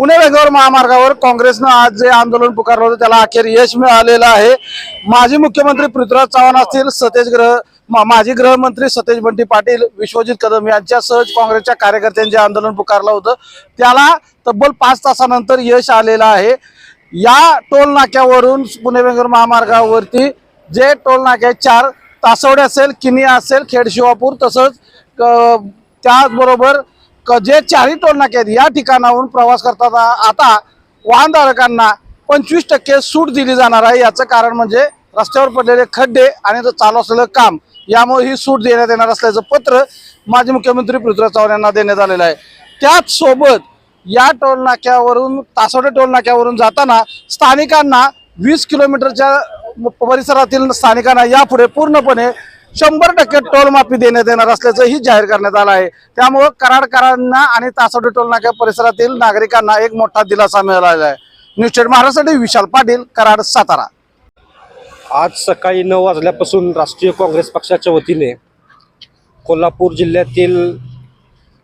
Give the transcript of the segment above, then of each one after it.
पुणे वेगावर महामार्गावर काँग्रेसनं आज जे आंदोलन पुकारलं होतं त्याला अखेर यश मिळालेलं आहे. माजी मुख्यमंत्री पृथ्वीराज चव्हाण असतील सतेज ग्रह मा- माजी गृहमंत्री सतेज बंटी पाटील विश्वजित कदम यांच्यासह काँग्रेसच्या कार्यकर्त्यांनी जे आंदोलन पुकारलं होतं त्याला तब्बल पाच तासानंतर यश आलेलं आहे. या टोल नाक्यावरून पुणे बेंगलोर महामार्गावरती जे टोल नाके चार तासवडे असेल किनी असेल खेड शिवापूर तसंच त्याचबरोबर जे चारही टोलनाके आहेत या ठिकाणाहून प्रवास करताना आता वाहनधारकांना पंचवीस टक्के सूट दिली जाणार आहे. याचं कारण म्हणजे रस्त्यावर पडलेले खड्डे आणि चालू असलेलं काम यामुळे ही सूट देण्यात येणार असल्याचं पत्र माजी मुख्यमंत्री पृथ्वीराज चव्हाण यांना देण्यात आलेलं आहे. त्याचसोबत या टोलनाक्यावरून तासवडे टोलनाक्यावरून जाताना स्थानिकांना वीस किलोमीटरच्या परिसरातील स्थानिकांना यापुढे पूर्णपणे शंभर टक्के टोल माफी देण्यात येणार असल्याचंही जाहीर करण्यात आलं आहे. त्यामुळं कराडकरांना आणि तासवडे टोल नाक्या परिसरातील नागरिकांना एक मोठा दिलासा मिळालेला आहे. न्यूज स्टेट महाराष्ट्रासाठी विशाल पाटील कराड सातारा. आज सकाळी नऊ वाजल्यापासून राष्ट्रीय काँग्रेस पक्षाच्या वतीने कोल्हापूर जिल्ह्यातील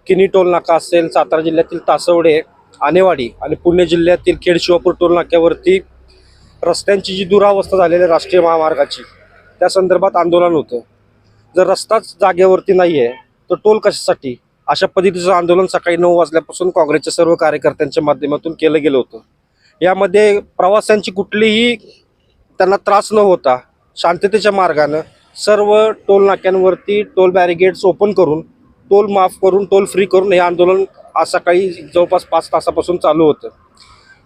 किनी टोल नाका असेल सातारा जिल्ह्यातील तासवडे आनेवाडी आणि पुणे जिल्ह्यातील खेड शिवापूर टोल नाक्यावरती रस्त्यांची जी दुरावस्था झालेली आहे राष्ट्रीय महामार्गाची त्या संदर्भात आंदोलन होतं. जर रस्ताच जागेवरती नाही आहे तर टोल कशासाठी? अशा पद्धतीचं आंदोलन सकाळी नऊ वाजल्यापासून काँग्रेसच्या सर्व कार्यकर्त्यांच्या माध्यमातून केलं गेलं होतं. यामध्ये प्रवाशांची कुठलीही त्यांना त्रास न होता शांततेच्या मार्गानं सर्व टोल नाक्यांवरती टोल बॅरिगेड्स ओपन करून टोल माफ करून टोल फ्री करून हे आंदोलन आज सकाळी जवळपास पाच तासापासून चालू होतं.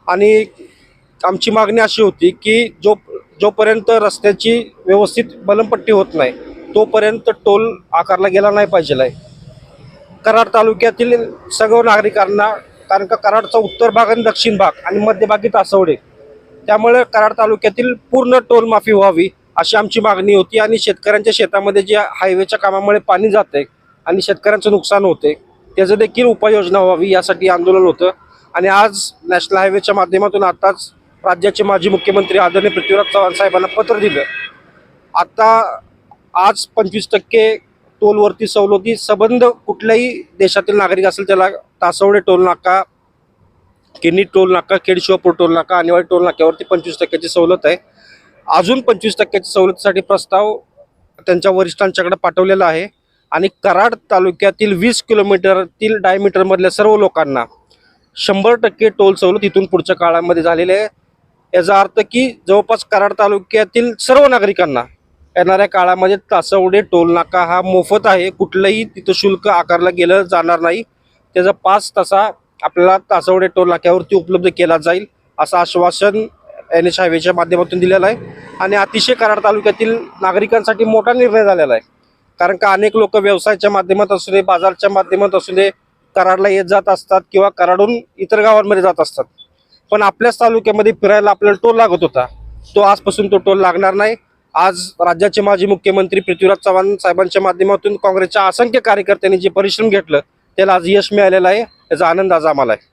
आणि आमची मागणी अशी होती की जो जोपर्यंत रस्त्याची व्यवस्थित बलमपट्टी होत नाही तोपर्यंत टोल आकारला गेला नाही पाहिजे आहे कराड तालुक्यातील सर्व नागरिकांना कारण का कराडचा उत्तर भाग आणि दक्षिण भाग आणि मध्यभागी तासवडे त्यामुळे कराड तालुक्यातील पूर्ण टोल माफी व्हावी अशी आमची मागणी होती आणि शेतकऱ्यांच्या शेतामध्ये जे हायवेच्या कामामुळे पाणी जाते आणि शेतकऱ्यांचं नुकसान होते त्याचं देखील उपाययोजना व्हावी यासाठी आंदोलन होतं. आणि आज नॅशनल हायवेच्या माध्यमातून आताच राज्याचे माजी मुख्यमंत्री आदरणीय पृथ्वीराज चव्हाण साहेबांना पत्र दिलं. आता आज पंचवीस टक्के टोलवरती सवलती संबंध कुठल्याही देशातील नागरिक असेल त्याला तासवडे टोल नाका किन्नी टोल नाका खेडशिवापूर टोल नाका अनिवार्य टोल नाक्यावरती पंचवीस टक्क्याची सवलत आहे. अजून पंचवीस टक्क्याच्या सवलतीसाठी प्रस्ताव त्यांच्या वरिष्ठांच्याकडे पाठवलेला आहे. आणि कराड तालुक्यातील वीस किलोमीटरतील डायमीटरमधल्या सर्व लोकांना शंभर टक्के टोल सवलत इथून पुढच्या काळामध्ये झालेली आहे. याचा अर्थ की जवळपास कराड तालुक्यातील सर्व नागरिकांना येणाऱ्या काळामध्ये तासवडे टोल नाका हा मोफत आहे. कुठलंही तिथं शुल्क आकारलं गेलं जाणार नाही. त्याचा पाच तसा आपल्याला तासवडे टोल नाक्यावरती उपलब्ध केला जाईल असं आश्वासन एन एच हायवेच्या माध्यमातून दिलेलं आहे. आणि अतिशय कराड तालुक्यातील नागरिकांसाठी मोठा निर्णय झालेला आहे. कारण का अनेक लोक व्यवसायाच्या माध्यमात असू दे बाजारच्या माध्यमात असू दे कराडला येत जात असतात किंवा कराडून इतर गावांमध्ये जात असतात. पण आपल्याच तालुक्यामध्ये फिरायला आपल्याला टोल लागत होता. तो आजपासून तो टोल लागणार नाही. आज राज्याचे माजी मुख्यमंत्री पृथ्वीराज चव्हाण साहेबांच्या माध्यमातून काँग्रेसच्या असंख्य कार्यकर्त्यांनी जे परिश्रम घेतलं त्याला आज यश मिळालेलं आहे. याचा आनंद आज आम्हाला आहे